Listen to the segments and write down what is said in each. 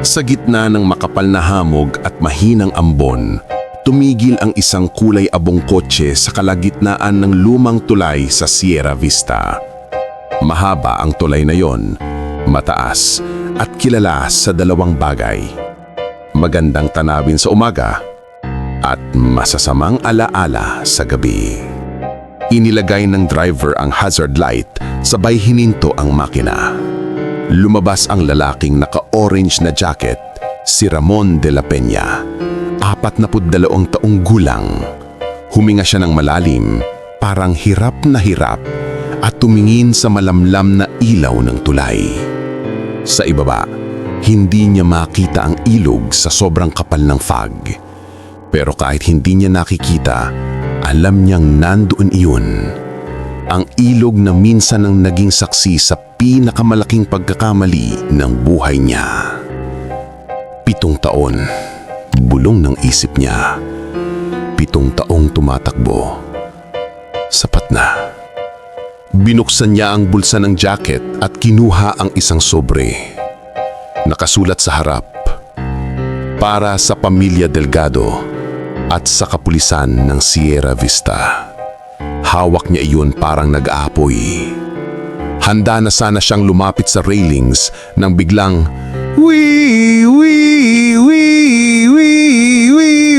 Sa gitna ng makapal na hamog at mahinang ambon, tumigil ang isang kulay abong kotse sa kalagitnaan ng lumang tulay sa Sierra Vista. Mahaba ang tulay na yon, mataas at kilala sa dalawang bagay. Magandang tanawin sa umaga at masasamang alaala sa gabi. Inilagay ng driver ang hazard light sabay hininto ang makina. Lumabas ang lalaking naka-orange na jacket, si Ramon de la Peña. Apat na dalawang taong gulang. Huminga siya ng malalim, parang hirap na hirap at tumingin sa malamlam na ilaw ng tulay. Sa ibaba, hindi niya makita ang ilog sa sobrang kapal ng fog. Pero kahit hindi niya nakikita, alam niyang nandoon iyon. Ang ilog na minsan ang naging saksi sa pinakamalaking pagkakamali ng buhay niya. Pitong taon, bulong ng isip niya. Pitong taong tumatakbo. Sapat na. Binuksan niya ang bulsa ng jacket at kinuha ang isang sobre. Nakasulat sa harap, para sa pamilya Delgado at sa kapulisan ng Sierra Vista. Hawak niya iyon parang nag-aapoy. Handa na sana siyang lumapit sa railings nang biglang Wee! Wee! Wee! Wee! Wee!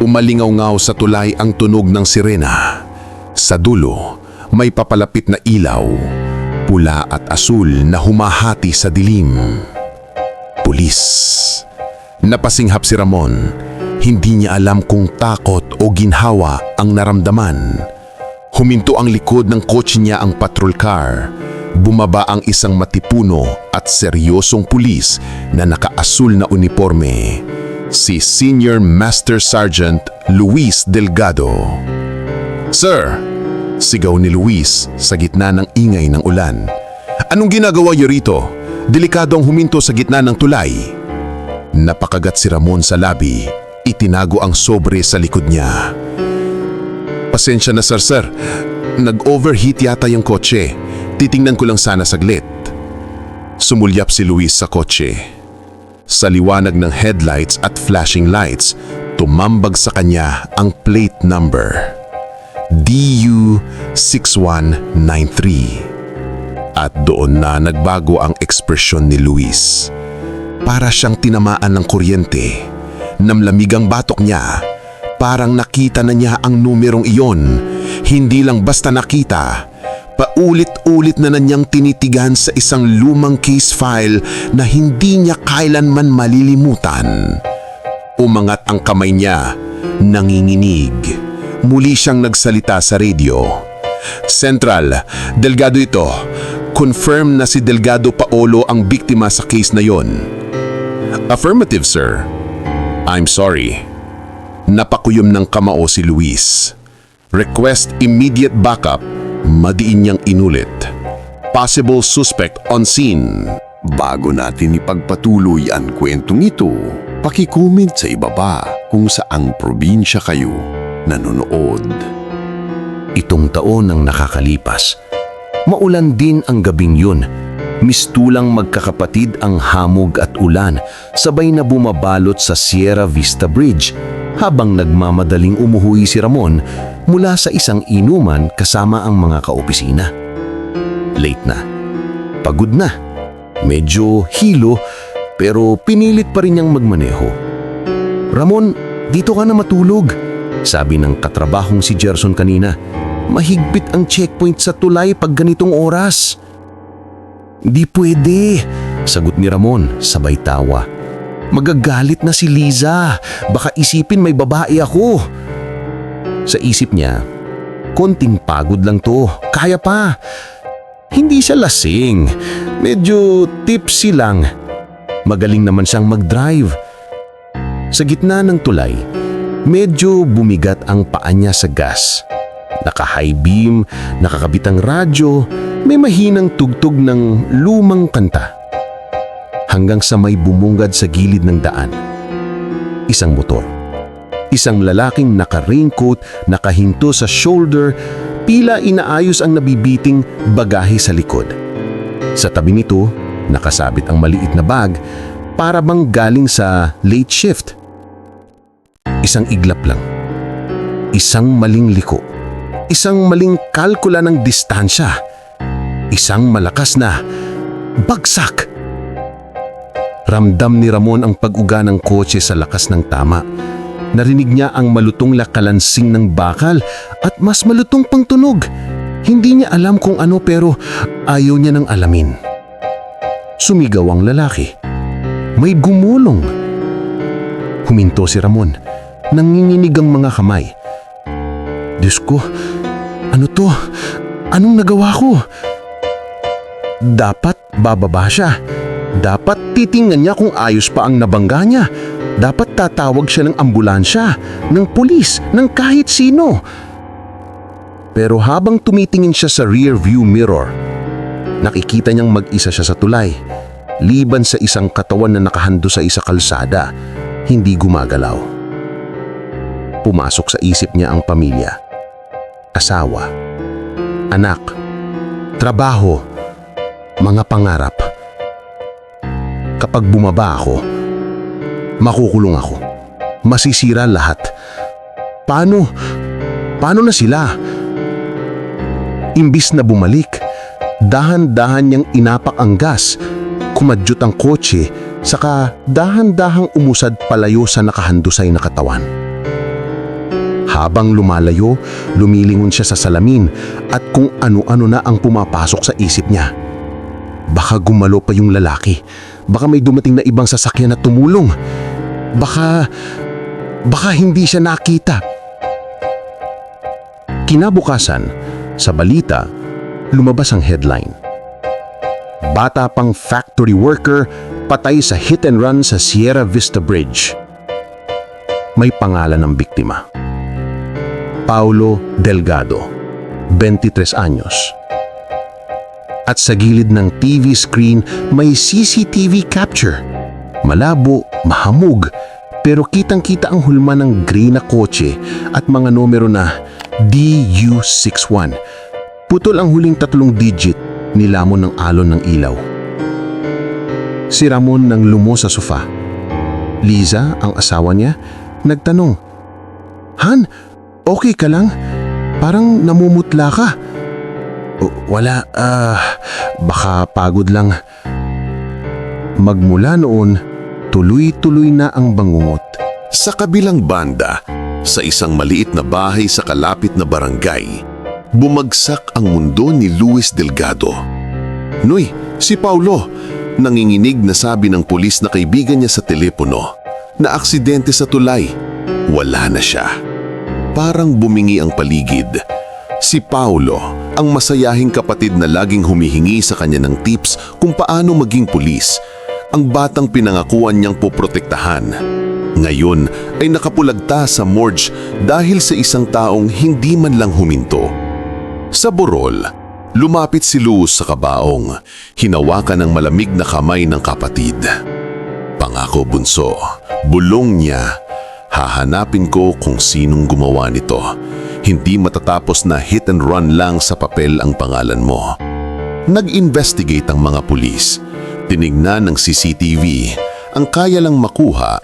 Umalingaw-ngaw sa tulay ang tunog ng sirena. Sa dulo, may papalapit na ilaw, pula at asul na humahati sa dilim. Pulis. Napasinghap si Ramon. Hindi niya alam kung takot o ginhawa ang naramdaman. Huminto ang likod ng kotse niya ang patrol car. Bumaba ang isang matipuno at seryosong pulis na nakaasul na uniforme. Si Senior Master Sergeant Luis Delgado. Sir! Sigaw ni Luis sa gitna ng ingay ng ulan. Anong ginagawa niyo rito? Delikado ang huminto sa gitna ng tulay. Napakagat si Ramon sa labi. Itinago ang sobre sa likod niya. Pasensya na sir, sir. Nag-overheat yata yung kotse. Titingnan ko lang sana saglit. Sumulyap si Luis sa kotse. Sa liwanag ng headlights at flashing lights, tumambag sa kanya ang plate number. DU6193. At doon na nagbago ang ekspresyon ni Luis. Para siyang tinamaan ng kuryente. Namlamig ang batok niya. Parang nakita na niya ang numerong iyon. Hindi lang basta nakita. Paulit-ulit na na niyang tinitigan sa isang lumang case file na hindi niya kailanman malilimutan. Umangat ang kamay niya, nanginginig. Muli siyang nagsalita sa radio. Central, Delgado ito. Confirm na si Delgado Paolo ang biktima sa case na yon. Affirmative, sir. I'm sorry. Napakuyom ng kamao si Luis. Request immediate backup, madiin niyang inulit. Possible suspect on scene. Bago natin ipagpatuloy ang kwentong ito, pakicomment sa ibaba kung saang probinsya kayo nanonood. Itong taon ang nakakalipas. Maulan din ang gabing yun. Mistulang magkakapatid ang hamog at ulan, sabay na bumabalot sa Sierra Vista Bridge habang nagmamadaling umuhui si Ramon mula sa isang inuman kasama ang mga kaopisina. Late na. Pagod na. Medyo hilo pero pinilit pa rin niyang magmaneho. Ramon, dito ka na matulog. Sabi ng katrabahong si Gerson kanina, mahigpit ang checkpoint sa tulay pag ganitong oras. Di pwede, sagot ni Ramon sabay tawa. Magagalit na si Liza, baka isipin may babae ako. Sa isip niya, konting pagod lang to, kaya pa. Hindi siya lasing, medyo tipsy lang. Magaling naman siyang mag-drive. Sa gitna ng tulay, medyo bumigat ang paa niya sa gas. Naka-high beam, nakakabit ang radyo, may mahinang tugtog ng lumang kanta. Hanggang sa may bumungad sa gilid ng daan. Isang motor. Isang lalaking naka-raincoat, nakahinto sa shoulder, pila inaayos ang nabibiting bagahe sa likod. Sa tabi nito, Nakasabit ang maliit na bag para bang galing sa late shift. Isang iglap lang. Isang maling liko. Isang maling kalkula ng distansya. Isang malakas na bagsak. Ramdam ni Ramon ang pag-uga ng kotse sa lakas ng tama. Narinig niya ang malutong lakalansing ng bakal at mas malutong pang tunog. Hindi niya alam kung ano pero ayaw niya nang alamin. Sumigaw ang lalaki. May gumulong. Huminto si Ramon. Nanginginig ang mga kamay. Diyos ko, ano to? Anong nagawa ko? Dapat bababa siya. Dapat titingnan niya kung ayos pa ang nabangga niya. Dapat tatawag siya ng ambulansya, ng pulis, ng kahit sino. Pero habang tumitingin siya sa rear view mirror, nakikita niyang mag-isa siya sa tulay. Liban sa isang katawan na nakahando sa isa kalsada, hindi gumagalaw. Pumasok sa isip niya ang pamilya. Asawa, anak, trabaho, mga pangarap. Kapag bumaba ako, makukulong ako. Masisira lahat. Paano? Paano na sila? Imbis na bumalik, dahan-dahan niyang inapak ang gas, kumadyot ang kotse, saka dahan-dahang umusad palayo sa nakahandusay na katawan. Habang lumalayo, lumilingon siya sa salamin at kung ano-ano na ang pumapasok sa isip niya. Baka gumalo pa yung lalaki. Baka may dumating na ibang sasakyan na tumulong. Baka... baka hindi siya nakita. Kinabukasan, sa balita, lumabas ang headline. Bata pang factory worker patay sa hit and run sa Sierra Vista Bridge. May pangalan ng biktima. Paulo Delgado, 23 anyos. At sa gilid ng TV screen may CCTV capture. Malabo, mahamog, pero kitang-kita ang hulma ng gray na kotse at mga numero na DU61. Putol ang huling tatlong digit, nilamon ng alon ng ilaw. Si Ramon nang lumo sa sofa. Liza, ang asawa niya, nagtanong, Han, okay ka lang? Parang namumutla ka. "O, wala, ah, baka pagod lang. Magmula noon, tuloy-tuloy na ang bangungot. Sa kabilang banda, sa isang maliit na bahay sa kalapit na barangay, bumagsak ang mundo ni Luis Delgado. Noy, si Paulo, nanginginig na sabi ng pulis na kaibigan niya sa telepono na aksidente sa tulay. Wala na siya. Parang bumingi ang paligid. Si Paulo, ang masayahing kapatid na laging humihingi sa kanya ng tips kung paano maging pulis, ang batang pinangakuan niyang poprotektahan. Ngayon ay nakapulagta sa morgue dahil sa isang taong hindi man lang huminto. Sa burol, lumapit si Luz sa kabaong, hinawakan ng malamig na kamay ng kapatid. Pangako bunso, bulong niya, hahanapin ko kung sinong gumawa nito. Hindi matatapos na hit and run lang sa papel ang pangalan mo. Nag-investigate ang mga pulis. Tinignan ng CCTV. Ang kaya lang makuha,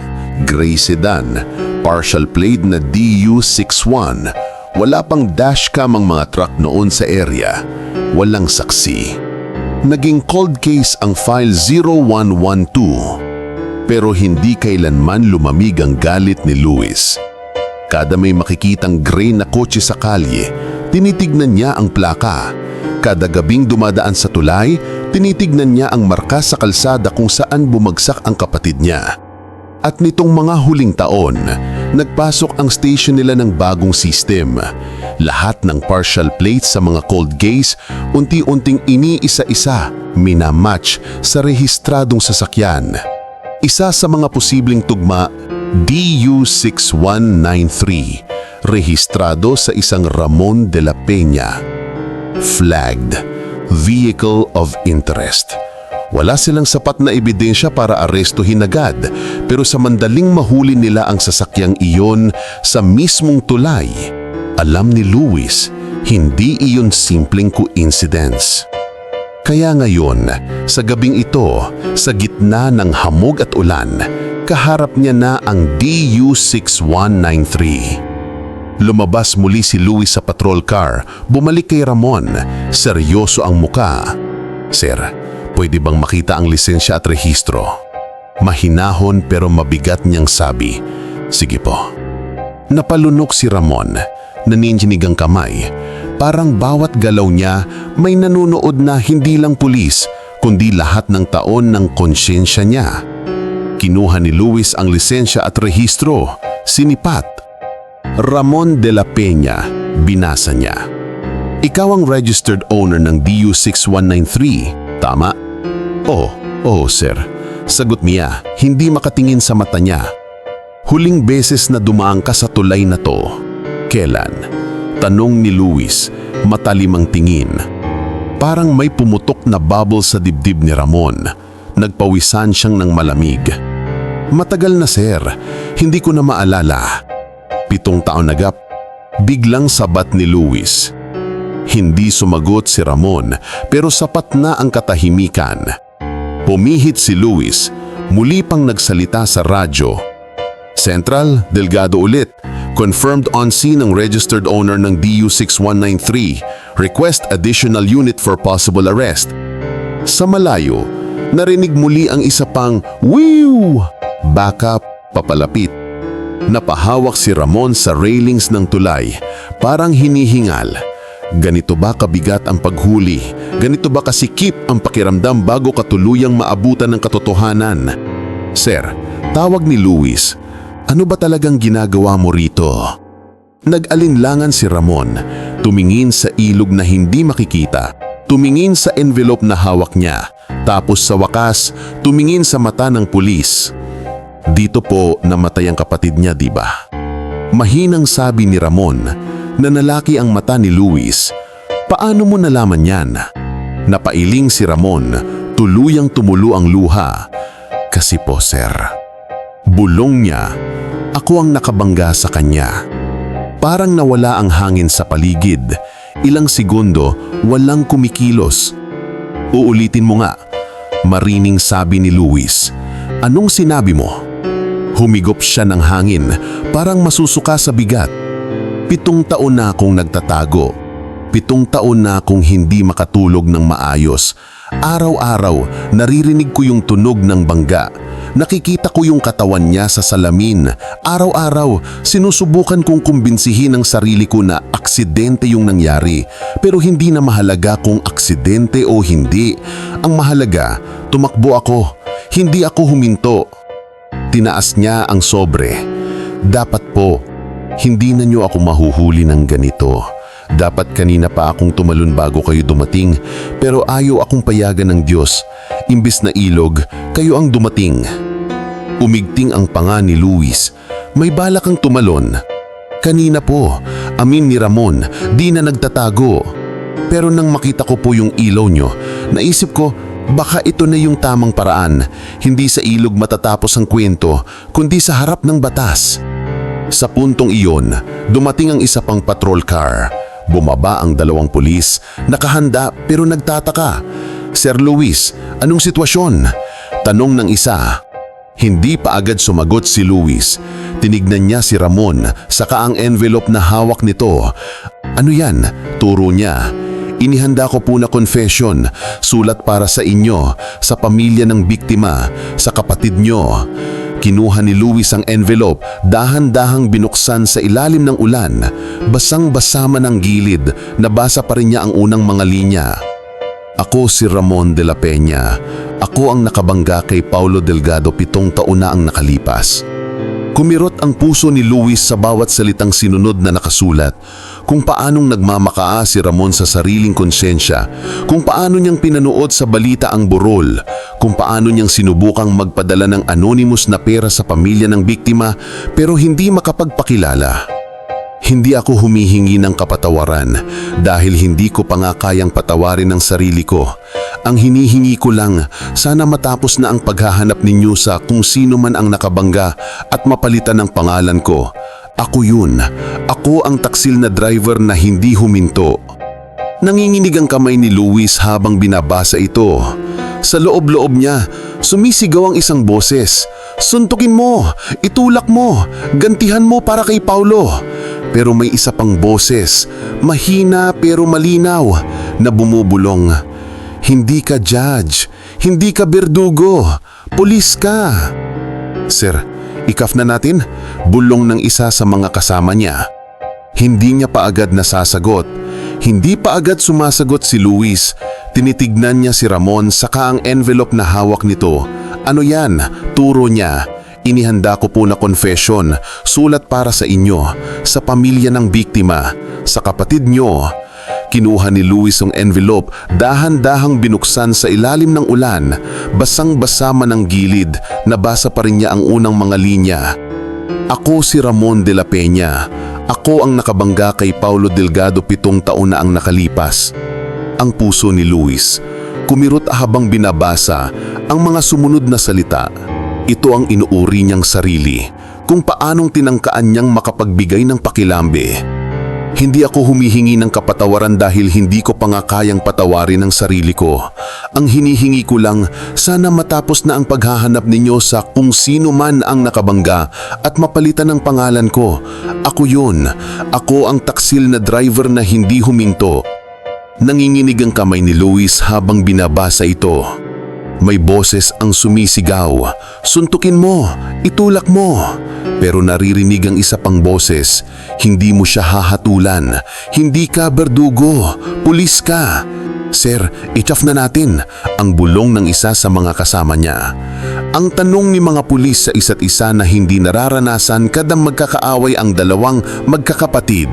gray sedan, partial plate na DU61. Wala pang dashcam ang mga truck noon sa area. Walang saksi. Naging cold case ang file 0112. Pero hindi kailanman lumamig ang galit ni Luis. Kada may makikitang gray na kotse sa kalye, tinitignan niya ang plaka. Kada gabing dumadaan sa tulay, tinitignan niya ang marka sa kalsada kung saan bumagsak ang kapatid niya. At nitong mga huling taon, nagpasok ang station nila ng bagong system. Lahat ng partial plates sa mga cold gaze, unti-unting iniisa-isa, minamatch sa rehistradong sasakyan. Isa sa mga posibleng tugma, DU6193, rehistrado sa isang Ramon de la Peña. Flagged, Vehicle of Interest. Wala silang sapat na ebidensya para arestuhin agad, pero sa mandaling mahuli nila ang sasakyang iyon sa mismong tulay, alam ni Luis, hindi iyon simpleng coincidence. Kaya ngayon, sa gabing ito, sa gitna ng hamog at ulan, kaharap niya na ang DU6193. Lumabas muli si Louis sa patrol car, bumalik kay Ramon, seryoso ang muka. Sir, pwede bang makita ang lisensya at rehistro? Mahinahon pero mabigat niyang sabi, Sige po. Napalunok si Ramon, naninjinig ang kamay. Parang bawat galaw niya may nanunood na hindi lang pulis, kundi lahat ng taon ng konsyensya niya. Kinuha ni Luis ang lisensya at rehistro, sinipat. Ramon de la Peña, binasa niya. Ikaw ang registered owner ng DU6193, tama? Oo, oo sir. Sagot niya, hindi makatingin sa mata niya. Huling beses na dumaan ka sa tulay na to. Kailan? Tanong ni Luis, matalimang tingin. Parang may pumutok na bubble sa dibdib ni Ramon. Nagpawisan siyang ng malamig. Matagal na sir, hindi ko na maalala. Pitong taon na gap, biglang sabat ni Luis. Hindi sumagot si Ramon pero sapat na ang katahimikan. Pumihit si Luis, muli pang nagsalita sa radyo. Central, Delgado ulit. Confirmed on scene ang registered owner ng DU6193. Request additional unit for possible arrest. Sa malayo, narinig muli ang isa pang Wiw! Backup, papalapit. Napahawak si Ramon sa railings ng tulay, parang hinihingal. Ganito ba kabigat ang paghuli? Ganito ba kasikip ang pakiramdam bago katuluyang maabutan ng katotohanan? Sir, tawag ni Luis. Ano ba talagang ginagawa mo rito? Nag-alinlangan si Ramon, tumingin sa ilog na hindi makikita, tumingin sa envelope na hawak niya, tapos sa wakas, tumingin sa mata ng pulis. Dito po namatay ang kapatid niya, di ba? Mahinang sabi ni Ramon na nalaki ang mata ni Luis. Paano mo nalaman yan? Napailing si Ramon, tuluyang tumulo ang luha. Kasi po, sir, bulong niya, ako ang nakabangga sa kanya. Parang nawala ang hangin sa paligid. Ilang segundo, walang kumikilos. Uulitin mo nga. Marining sabi ni Luis. Anong sinabi mo? Humigop siya ng hangin, parang masusuka sa bigat. Pitong taon na akong nagtatago. Pitong taon na akong hindi makatulog ng maayos. Araw-araw, naririnig ko yung tunog ng bangga. Nakikita ko yung katawan niya sa salamin. Araw-araw, sinusubukan kong kumbinsihin ang sarili ko na aksidente yung nangyari. Pero hindi na mahalaga kung aksidente o hindi. Ang mahalaga, tumakbo ako. Hindi ako huminto. Tinaas niya ang sobre. Dapat po, hindi na niyo ako mahuhuli ng ganito. Dapat kanina pa akong tumalon bago kayo dumating, pero ayaw akong payagan ng Diyos. Imbis na ilog, kayo ang dumating. Umigting ang panga ni Luis. May balak kang tumalon. Kanina po, amin ni Ramon, di na nagtatago. Pero nang makita ko po yung ilaw nyo, naisip ko baka ito na yung tamang paraan. Hindi sa ilog matatapos ang kwento, kundi sa harap ng batas. Sa puntong iyon, dumating ang isa pang patrol car. Bumaba ang dalawang pulis, nakahanda pero nagtataka. Sir Luis, anong sitwasyon? Tanong ng isa. Hindi pa agad sumagot si Luis. Tinignan niya si Ramon, saka ang envelope na hawak nito. Ano yan? Turo niya. Inihanda ko po na confession, sulat para sa inyo, sa pamilya ng biktima, sa kapatid nyo. Kinuha ni Luis ang envelope, dahan-dahang binuksan sa ilalim ng ulan. Basang-basa man ang gilid, nabasa pa rin niya ang unang mga linya. Ako si Ramon de la Peña. Ako ang nakabangga kay Paulo Delgado pitong taon na ang nakalipas. Kumirot ang puso ni Luis sa bawat salitang sinunod na nakasulat. Kung paanong nagmamakaa si Ramon sa sariling konsensya, kung paano niyang pinanood sa balita ang burol, kung paano niyang sinubukang magpadala ng anonymous na pera sa pamilya ng biktima pero hindi makapagpakilala. Hindi ako humihingi ng kapatawaran dahil hindi ko pa nga kayang patawarin ang sarili ko. Ang hinihingi ko lang, sana matapos na ang paghahanap ninyo sa kung sino man ang nakabangga at mapalitan ng pangalan ko. Ako yun. Ako ang taksil na driver na hindi huminto. Nanginginig ang kamay ni Luis habang binabasa ito. Sa loob-loob niya, sumisigaw ang isang boses. Suntukin mo, itulak mo, gantihan mo para kay Paulo. Pero may isa pang boses, mahina pero malinaw, na bumubulong. Hindi ka judge, hindi ka berdugo, pulis ka. Sir, ikaf na natin, bulong ng isa sa mga kasama niya. Hindi niya pa agad nasasagot. Hindi pa agad sumasagot si Luis. Tinitignan niya si Ramon saka ang envelope na hawak nito. Ano yan? Turo niya. Inihanda ko po na confession, sulat para sa inyo, sa pamilya ng biktima, sa kapatid niyo. Kinuha ni Luis ang envelope, dahan-dahang binuksan sa ilalim ng ulan, basang-basa man ang gilid, nabasa pa rin niya ang unang mga linya. Ako si Ramon de la Peña. Ako ang nakabangga kay Paulo Delgado pitong taon na ang nakalipas. Ang puso ni Luis. Kumirot habang binabasa ang mga sumunod na salita. Ito ang inuuri niyang sarili, kung paanong tinangkaan niyang makapagbigay ng pakilambe. Hindi ako humihingi ng kapatawaran dahil hindi ko pa nga kayang patawarin ang sarili ko. Ang hinihingi ko lang, sana matapos na ang paghahanap ninyo sa kung sino man ang nakabangga at mapalitan ang pangalan ko. Ako yun. Ako ang taksil na driver na hindi huminto. Nanginginig ang kamay ni Luis habang binabasa ito. May boses ang sumisigaw. Suntukin mo, itulak mo. Pero naririnig ang isa pang boses. Hindi mo siya hahatulan. Hindi ka berdugo. Pulis ka. Sir, itchaf na natin ang bulong ng isa sa mga kasama niya. Ang tanong ni mga pulis sa isa't isa na hindi nararanasan kadang magkakaaway ang dalawang magkakapatid.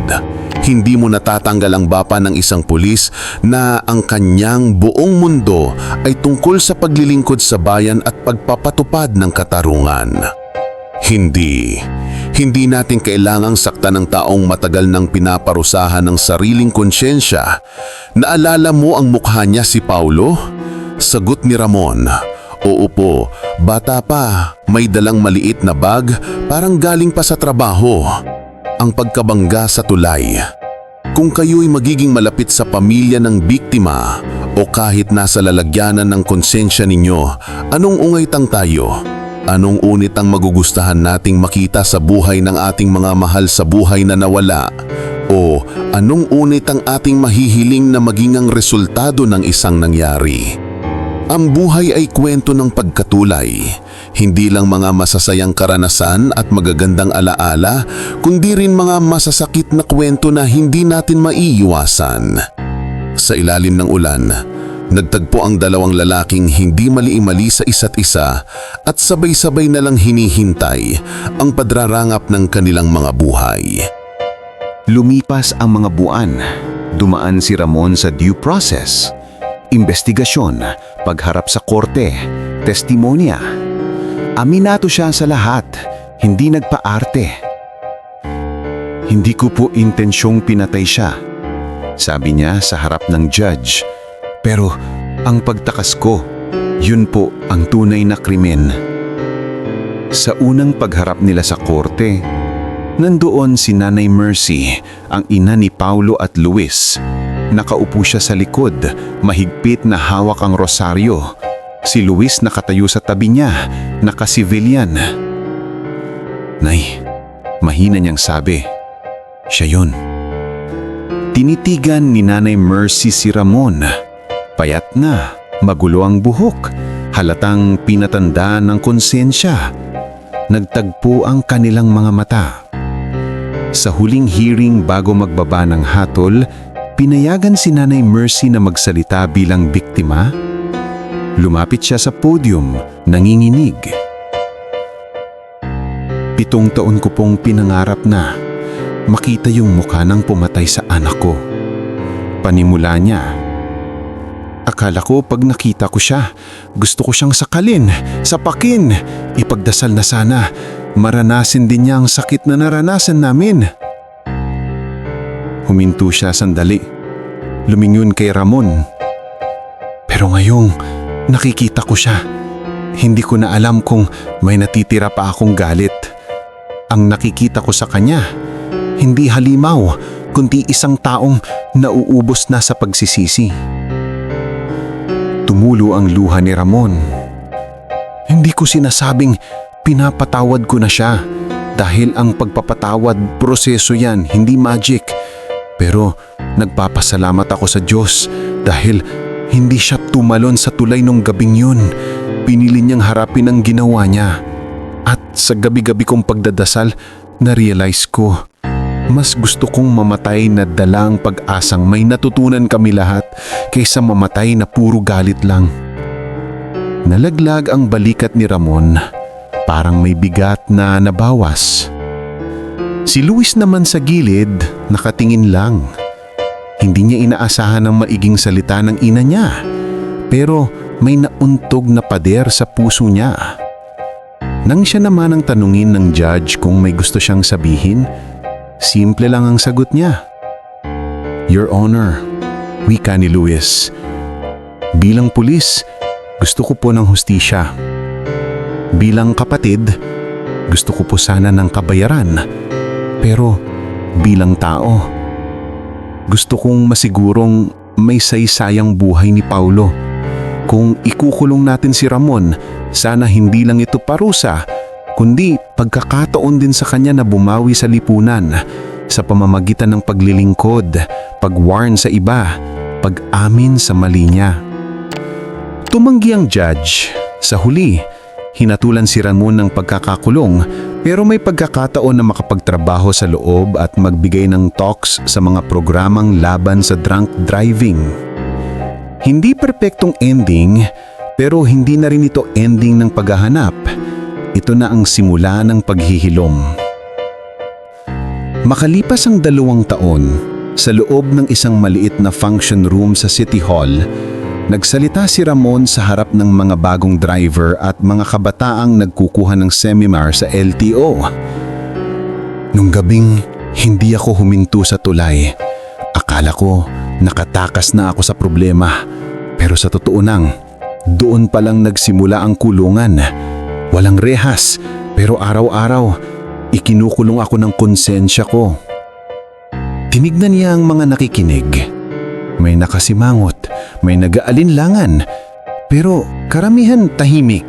Hindi mo natatanggal ang bapa ng isang pulis na ang kanyang buong mundo ay tungkol sa paglilingkod sa bayan at pagpapatupad ng katarungan. Hindi. Hindi natin kailangang saktan ng taong matagal nang pinaparusahan ng sariling konsyensya. Naalala mo ang mukha niya si Paulo? Sagot ni Ramon. Oo po, bata pa, may dalang maliit na bag, parang galing pa sa trabaho. Ang pagkabangga sa tulay. Kung kayo'y magiging malapit sa pamilya ng biktima o kahit nasa lalagyanan ng konsensya ninyo, anong ungaytang tayo? Anong unit ang magugustahan nating makita sa buhay ng ating mga mahal sa buhay na nawala? O anong unit ang ating mahihiling na maging ang resultado ng isang nangyari? Ang buhay ay kwento ng pagkatulay. Hindi lang mga masasayang karanasan at magagandang alaala, kundi rin mga masasakit na kwento na hindi natin maiiwasan. Sa ilalim ng ulan, nagtagpo ang dalawang lalaking hindi mali-mali sa isa't isa at sabay-sabay na lang hinihintay ang padrarangap ng kanilang mga buhay. Lumipas ang mga buwan. Dumaan si Ramon sa due process. Investigasyon, pagharap sa korte, testimonya. Aminato siya sa lahat, hindi nagpaarte. Hindi ko po intensyong pinatay siya. Sabi niya sa harap ng judge. Pero ang pagtakas ko, yun po ang tunay na krimen. Sa unang pagharap nila sa korte, Nandoon si Nanay Mercy, ang ina ni Paulo at Luis. Nakaupo siya sa likod, mahigpit na hawak ang rosaryo. Si Luis nakatayo sa tabi niya, nakasivilyan. Nay, mahina niyang sabi. Siya yun. Tinitigan ni Nanay Mercy si Ramon. Payat na, magulo ang buhok, halatang pinatanda ng konsensya. Nagtagpo ang kanilang mga mata. Sa huling hearing bago magbaba ng hatol, pinayagan si Nanay Mercy na magsalita bilang biktima. Lumapit siya sa podium, nanginginig. Pitong taon ko pong pinangarap na makita yung mukha ng pumatay sa anak ko. Panimula niya. Akala ko pag nakita ko siya, gusto ko siyang sakalin, sapakin, ipagdasal na sana maranasin din niya ang sakit na naranasan namin. Huminto siya sandali. Lumingon kay Ramon. Pero ngayong nakikita ko siya, hindi ko na alam kung may natitira pa akong galit. Ang nakikita ko sa kanya, hindi halimaw, kundi isang taong nauubos na sa pagsisisi. Tumulo ang luha ni Ramon. Hindi ko sinasabing pinapatawad ko na siya dahil ang pagpapatawad proseso yan, hindi magic. Pero nagpapasalamat ako sa Diyos dahil hindi siya tumalon sa tulay nung gabing yun. Pinili niyang harapin ang ginawa niya. At sa gabi-gabi kong pagdadasal, na-realize ko, mas gusto kong mamatay na dalang pag-asang may natutunan kami lahat kaysa mamatay na puro galit lang. Nalaglag ang balikat ni Ramon, parang may bigat na nabawas. Si Luis naman sa gilid, nakatingin lang. Hindi niya inaasahan ang maiging salita ng ina niya, pero may nauntog na pader sa puso niya. Nang siya naman ang tanungin ng judge kung may gusto siyang sabihin, simple lang ang sagot niya. Your Honor, wika ni Luis. Bilang pulis, gusto ko po ng hustisya. Bilang kapatid, gusto ko po sana ng kabayaran. Pero bilang tao, gusto kong masigurong may saysayang buhay ni Paulo. Kung ikukulong natin si Ramon, sana hindi lang ito parusa, kundi pagkakataon din sa kanya na bumawi sa lipunan sa pamamagitan ng paglilingkod, pag-warn sa iba, pag-amin sa mali niya. Tumanggi ang judge. Sa huli, hinatulan si Ramon ng pagkakakulong pero may pagkakataon na makapagtrabaho sa loob at magbigay ng talks sa mga programang laban sa drunk driving. Hindi perpektong ending pero hindi na rin ito ending ng paghahanap. Ito na ang simula ng paghihilom. Makalipas ang dalawang taon, sa loob ng isang maliit na function room sa City Hall, nagsalita si Ramon sa harap ng mga bagong driver at mga kabataang nagkukuha ng seminar sa LTO. Nung gabing hindi ako huminto sa tulay, akala ko nakatakas na ako sa problema. Pero sa totoo nang, doon pa lang nagsimula ang kulungan. Walang rehas, pero araw-araw, ikinukulong ako ng konsensya ko. Tinignan niya ang mga nakikinig. May nakasimangot, may nag-aalinlangan, pero karamihan tahimik.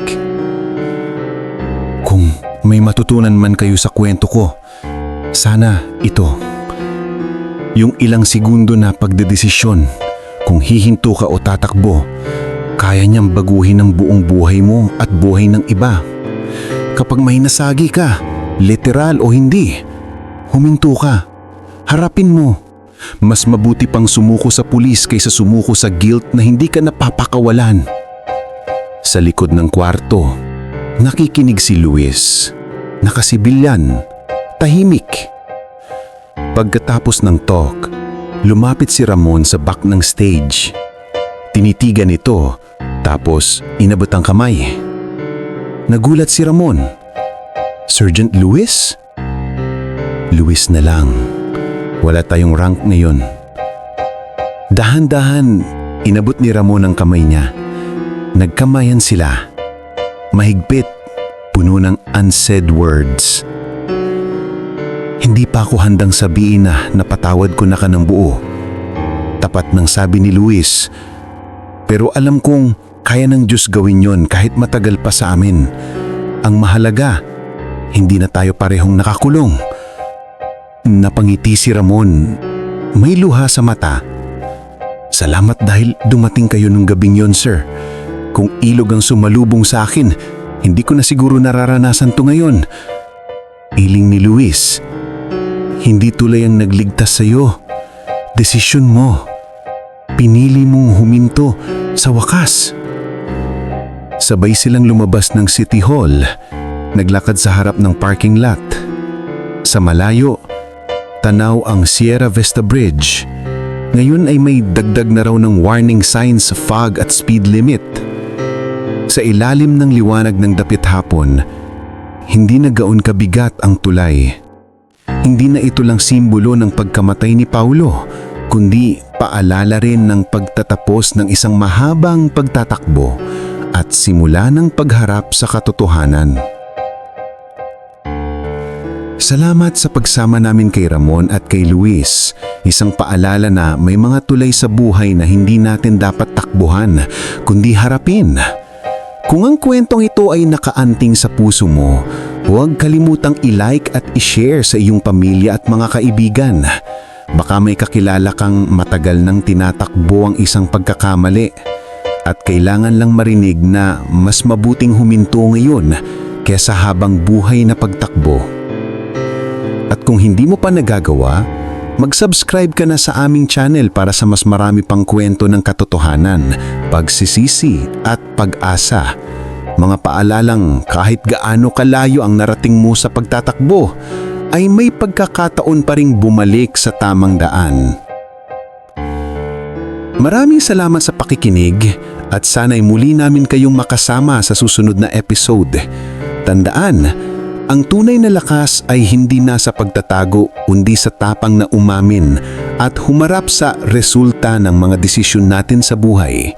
Kung may matutunan man kayo sa kwento ko, sana ito. Yung ilang segundo na pagdedesisyon, kung hihinto ka o tatakbo, kaya niyang baguhin ang buong buhay mo at buhay ng iba. Kapag may nasagi ka, literal o hindi, huminto ka. Harapin mo. Mas mabuti pang sumuko sa pulis kaysa sumuko sa guilt na hindi ka napapakawalan. Sa likod ng kwarto, nakikinig si Luis. Nakasibilyan, tahimik. Pagkatapos ng talk, lumapit si Ramon sa back ng stage. Tinitigan ito, tapos inabot ang kamay. Nagulat si Ramon. Sergeant Luis? Luis na lang. Wala tayong rank ngayon. Dahan-dahan, inabot ni Ramon ang kamay niya. Nagkamayan sila. Mahigpit, puno ng unsaid words. Hindi pa ako handang sabihin na napatawad ko na ka ng buo. Tapat ng sabi ni Luis. Pero alam kong kaya ng Diyos gawin yon kahit matagal pa sa amin. Ang mahalaga, hindi na tayo parehong nakakulong. Napangiti si Ramon. May luha sa mata. Salamat dahil dumating kayo nung gabing yon, sir. Kung ilog ang sumalubong sa akin, hindi ko na siguro nararanasan to ngayon. Iling ni Luis, hindi tulay ang nagligtas sa'yo. Desisyon mo. Pinili mong huminto sa wakas. Sabay silang lumabas ng City Hall, naglakad sa harap ng parking lot. Sa malayo, tanaw ang Sierra Vista Bridge. Ngayon ay may dagdag na raw ng warning signs sa fog at speed limit. Sa ilalim ng liwanag ng dapit hapon, hindi na gaon kabigat ang tulay. Hindi na ito lang simbolo ng pagkamatay ni Paulo, kundi paalala rin ng pagtatapos ng isang mahabang pagtatakbo at simula ng pagharap sa katotohanan. Salamat sa pagsama namin kay Ramon at kay Luis. Isang paalala na may mga tulay sa buhay na hindi natin dapat takbuhan, kundi harapin. Kung ang kwentong ito ay nakaanting sa puso mo, huwag kalimutang i-like at i-share sa iyong pamilya at mga kaibigan. Baka may kakilala kang matagal nang tinatakbo ang isang pagkakamali at kailangan lang marinig na mas mabuting huminto ngayon kesa habang buhay na pagtakbo. At kung hindi mo pa nagagawa, mag-subscribe ka na sa aming channel para sa mas marami pang kwento ng katotohanan, pagsisisi at pag-asa. Mga paalalang kahit gaano kalayo ang narating mo sa pagtatakbo, ay may pagkakataon pa ring bumalik sa tamang daan. Maraming salamat sa pakikinig at sana'y muli namin kayong makasama sa susunod na episode. Tandaan, ang tunay na lakas ay hindi nasa pagtatago kundi sa tapang na umamin at humarap sa resulta ng mga desisyon natin sa buhay.